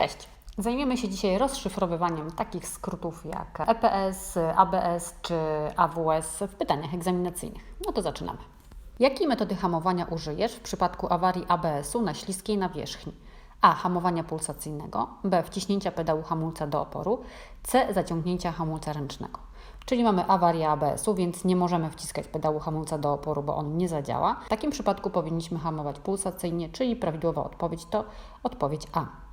Cześć! Zajmiemy się dzisiaj rozszyfrowywaniem takich skrótów jak EPS, ABS czy AWS w pytaniach egzaminacyjnych. No to zaczynamy. Jakiej metody hamowania użyjesz w przypadku awarii ABS-u na śliskiej nawierzchni? A. Hamowania pulsacyjnego, B. Wciśnięcia pedału hamulca do oporu, C. Zaciągnięcia hamulca ręcznego. Czyli mamy awarię ABS-u, więc nie możemy wciskać pedału hamulca do oporu, bo on nie zadziała. W takim przypadku powinniśmy hamować pulsacyjnie, czyli prawidłowa odpowiedź to odpowiedź A.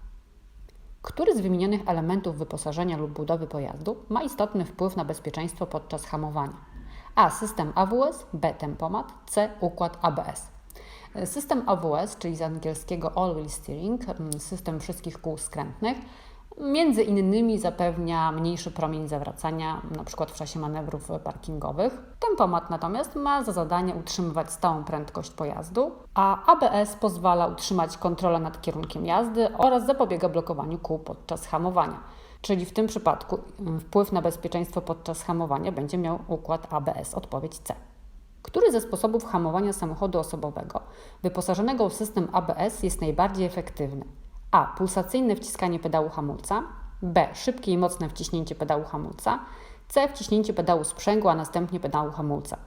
Który z wymienionych elementów wyposażenia lub budowy pojazdu ma istotny wpływ na bezpieczeństwo podczas hamowania? A. System AWS, B. Tempomat, C. Układ ABS. System AWS, czyli z angielskiego All Wheel Steering, system wszystkich kół skrętnych, Między innymi zapewnia mniejszy promień zawracania, np. w czasie manewrów parkingowych. Tempomat natomiast ma za zadanie utrzymywać stałą prędkość pojazdu, a ABS pozwala utrzymać kontrolę nad kierunkiem jazdy oraz zapobiega blokowaniu kół podczas hamowania. Czyli w tym przypadku mm, wpływ na bezpieczeństwo podczas hamowania będzie miał układ ABS, odpowiedź C. Który ze sposobów hamowania samochodu osobowego wyposażonego w system ABS jest najbardziej efektywny? A. Pulsacyjne wciskanie pedału hamulca. B. Szybkie i mocne wciśnięcie pedału hamulca. C. Wciśnięcie pedału sprzęgła, a następnie pedału hamulca.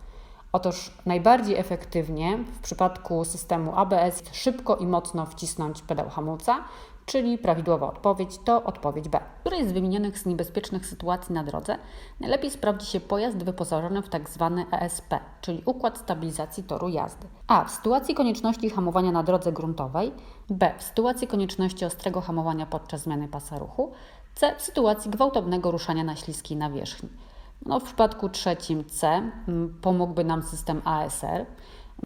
Otóż najbardziej efektywnie w przypadku systemu ABS szybko i mocno wcisnąć pedał hamulca, czyli prawidłowa odpowiedź to odpowiedź B. Której z wymienionych z niebezpiecznych sytuacji na drodze najlepiej sprawdzi się pojazd wyposażony w tzw. ESP, czyli układ stabilizacji toru jazdy. A. W sytuacji konieczności hamowania na drodze gruntowej, B. W sytuacji konieczności ostrego hamowania podczas zmiany pasa ruchu, C. W sytuacji gwałtownego ruszania na śliskiej nawierzchni. No, w przypadku trzecim C pomógłby nam system ASR.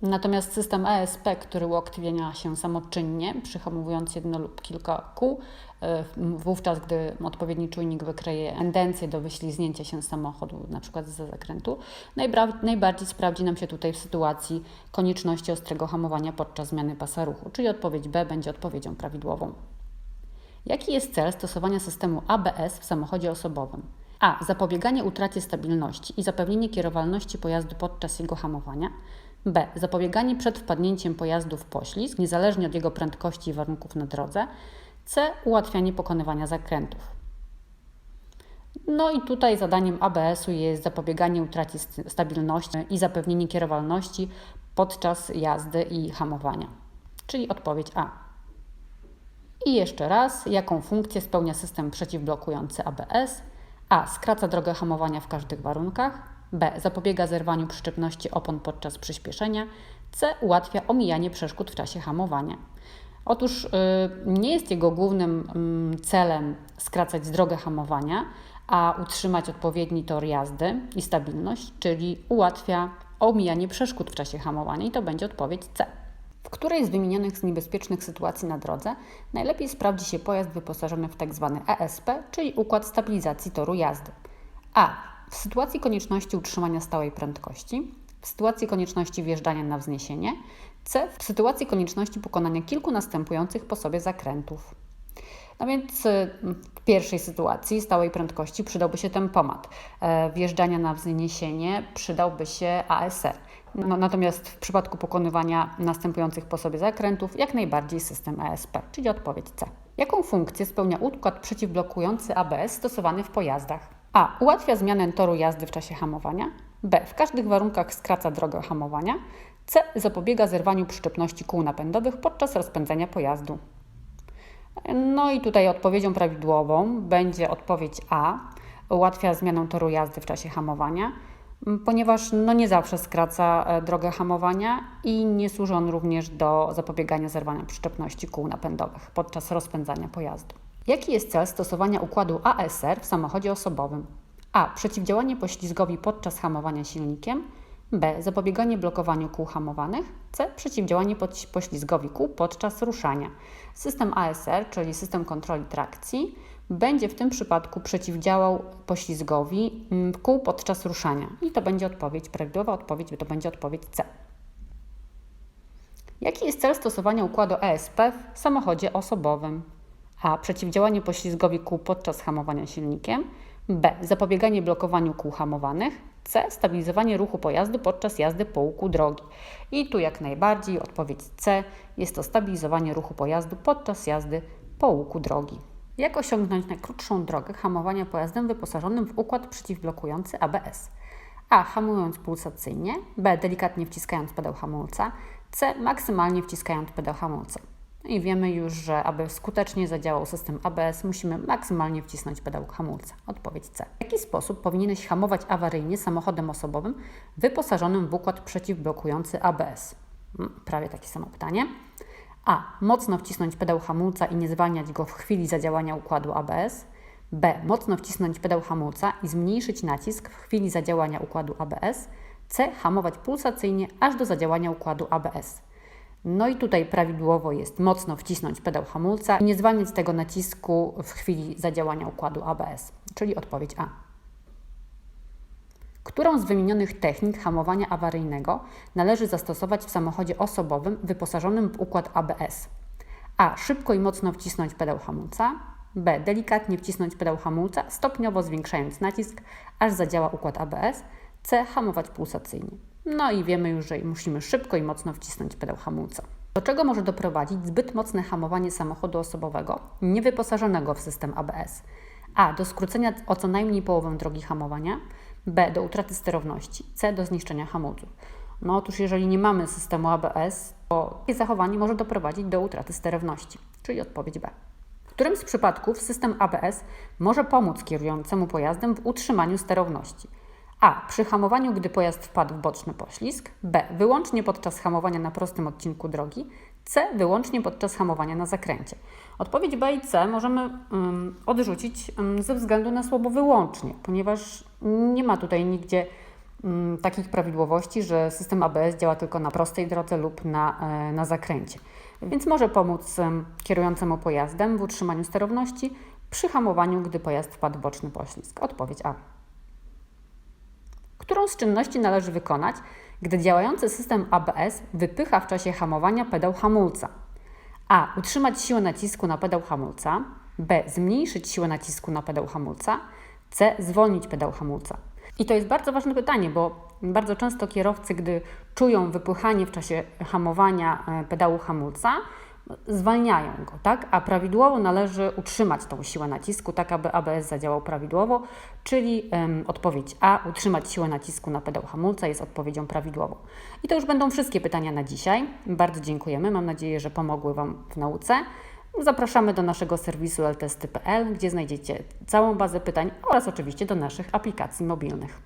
Natomiast system ESP, który uaktywnia się samoczynnie, przyhamowując jedno lub kilka kół, e, wówczas gdy odpowiedni czujnik wykryje tendencję do wyśliznięcia się samochodu, na przykład z zakrętu, najbardziej sprawdzi nam się tutaj w sytuacji konieczności ostrego hamowania podczas zmiany pasa ruchu, czyli odpowiedź B będzie odpowiedzią prawidłową. Jaki jest cel stosowania systemu ABS w samochodzie osobowym? A. Zapobieganie utracie stabilności i zapewnienie kierowalności pojazdu podczas jego hamowania. B. Zapobieganie przed wpadnięciem pojazdu w poślizg, niezależnie od jego prędkości i warunków na drodze. C. Ułatwianie pokonywania zakrętów. No i tutaj zadaniem ABS-u jest zapobieganie utracie stabilności i zapewnienie kierowalności podczas jazdy i hamowania. Czyli odpowiedź A. I jeszcze raz, jaką funkcję spełnia system przeciwblokujący ABS? A. Skraca drogę hamowania w każdych warunkach. B. Zapobiega zerwaniu przyczepności opon podczas przyspieszenia. C. Ułatwia omijanie przeszkód w czasie hamowania. Otóż yy, nie jest jego głównym yy, celem skracać drogę hamowania, a utrzymać odpowiedni tor jazdy i stabilność, czyli ułatwia omijanie przeszkód w czasie hamowania i to będzie odpowiedź C. W której z wymienionych z niebezpiecznych sytuacji na drodze najlepiej sprawdzi się pojazd wyposażony w tzw. ESP, czyli układ stabilizacji toru jazdy? A. W sytuacji konieczności utrzymania stałej prędkości, w sytuacji konieczności wjeżdżania na wzniesienie, C. W sytuacji konieczności pokonania kilku następujących po sobie zakrętów. No więc y, w pierwszej sytuacji stałej prędkości przydałby się tempomat. E, wjeżdżania na wzniesienie przydałby się ASR. No, natomiast w przypadku pokonywania następujących po sobie zakrętów, jak najbardziej system ESP, czyli odpowiedź C. Jaką funkcję spełnia układ przeciwblokujący ABS stosowany w pojazdach? A. Ułatwia zmianę toru jazdy w czasie hamowania. B. W każdych warunkach skraca drogę hamowania. C. Zapobiega zerwaniu przyczepności kół napędowych podczas rozpędzania pojazdu. No i tutaj odpowiedzią prawidłową będzie odpowiedź A. Ułatwia zmianę toru jazdy w czasie hamowania ponieważ no nie zawsze skraca e, drogę hamowania i nie służy on również do zapobiegania zerwania przyczepności kół napędowych podczas rozpędzania pojazdu. Jaki jest cel stosowania układu ASR w samochodzie osobowym? A. Przeciwdziałanie poślizgowi podczas hamowania silnikiem. B. Zapobieganie blokowaniu kół hamowanych. C. Przeciwdziałanie poślizgowi kół podczas ruszania. System ASR, czyli system kontroli trakcji, będzie w tym przypadku przeciwdziałał poślizgowi kół podczas ruszania. I to będzie odpowiedź, prawidłowa odpowiedź to będzie odpowiedź C. Jaki jest cel stosowania układu ESP w samochodzie osobowym? A. Przeciwdziałanie poślizgowi kół podczas hamowania silnikiem. B. Zapobieganie blokowaniu kół hamowanych. C. Stabilizowanie ruchu pojazdu podczas jazdy po łuku drogi. I tu jak najbardziej odpowiedź C. Jest to stabilizowanie ruchu pojazdu podczas jazdy po łuku drogi. Jak osiągnąć najkrótszą drogę hamowania pojazdem wyposażonym w układ przeciwblokujący ABS? A. Hamując pulsacyjnie. B. Delikatnie wciskając pedał hamulca. C. Maksymalnie wciskając pedał hamulca. I wiemy już, że aby skutecznie zadziałał system ABS, musimy maksymalnie wcisnąć pedał hamulca. Odpowiedź C. W jaki sposób powinieneś hamować awaryjnie samochodem osobowym wyposażonym w układ przeciwblokujący ABS? Mm, Prawie takie samo pytanie. A. Mocno wcisnąć pedał hamulca i nie zwalniać go w chwili zadziałania układu ABS. B. Mocno wcisnąć pedał hamulca i zmniejszyć nacisk w chwili zadziałania układu ABS. C. Hamować pulsacyjnie aż do zadziałania układu ABS. No i tutaj prawidłowo jest mocno wcisnąć pedał hamulca i nie zwalniać tego nacisku w chwili zadziałania układu ABS, czyli odpowiedź A. Którą z wymienionych technik hamowania awaryjnego należy zastosować w samochodzie osobowym wyposażonym w układ ABS? A. Szybko i mocno wcisnąć pedał hamulca. B. Delikatnie wcisnąć pedał hamulca, stopniowo zwiększając nacisk, aż zadziała układ ABS. C. Hamować pulsacyjnie. No i wiemy już, że musimy szybko i mocno wcisnąć pedał hamulca. Do czego może doprowadzić zbyt mocne hamowanie samochodu osobowego niewyposażonego w system ABS? A. Do skrócenia o co najmniej połowę drogi hamowania. B. Do utraty sterowności. C. Do zniszczenia hamulców. No otóż jeżeli nie mamy systemu ABS, to takie zachowanie może doprowadzić do utraty sterowności, czyli odpowiedź B. W którym z przypadków system ABS może pomóc kierującemu pojazdem w utrzymaniu sterowności? A. Przy hamowaniu, gdy pojazd wpadł w boczny poślizg. B. Wyłącznie podczas hamowania na prostym odcinku drogi. C. Wyłącznie podczas hamowania na zakręcie. Odpowiedź B i C możemy odrzucić ze względu na słowo wyłącznie, ponieważ nie ma tutaj nigdzie takich prawidłowości, że system ABS działa tylko na prostej drodze lub na, e, na zakręcie. Więc może pomóc kierującemu pojazdem w utrzymaniu sterowności przy hamowaniu, gdy pojazd wpadł w boczny poślizg. Odpowiedź A. Którą z czynności należy wykonać, gdy działający system ABS wypycha w czasie hamowania pedał hamulca? A. Utrzymać siłę nacisku na pedał hamulca. B. Zmniejszyć siłę nacisku na pedał hamulca. C. Zwolnić pedał hamulca. I to jest bardzo ważne pytanie, bo bardzo często kierowcy, gdy czują wypychanie w czasie hamowania e, pedału hamulca, zwalniają go, tak? A prawidłowo należy utrzymać tą siłę nacisku, tak aby ABS zadziałał prawidłowo, czyli em, odpowiedź A, utrzymać siłę nacisku na pedał hamulca jest odpowiedzią prawidłową. I to już będą wszystkie pytania na dzisiaj. Bardzo dziękujemy, mam nadzieję, że pomogły Wam w nauce. Zapraszamy do naszego serwisu ltesty.pl, gdzie znajdziecie całą bazę pytań oraz oczywiście do naszych aplikacji mobilnych.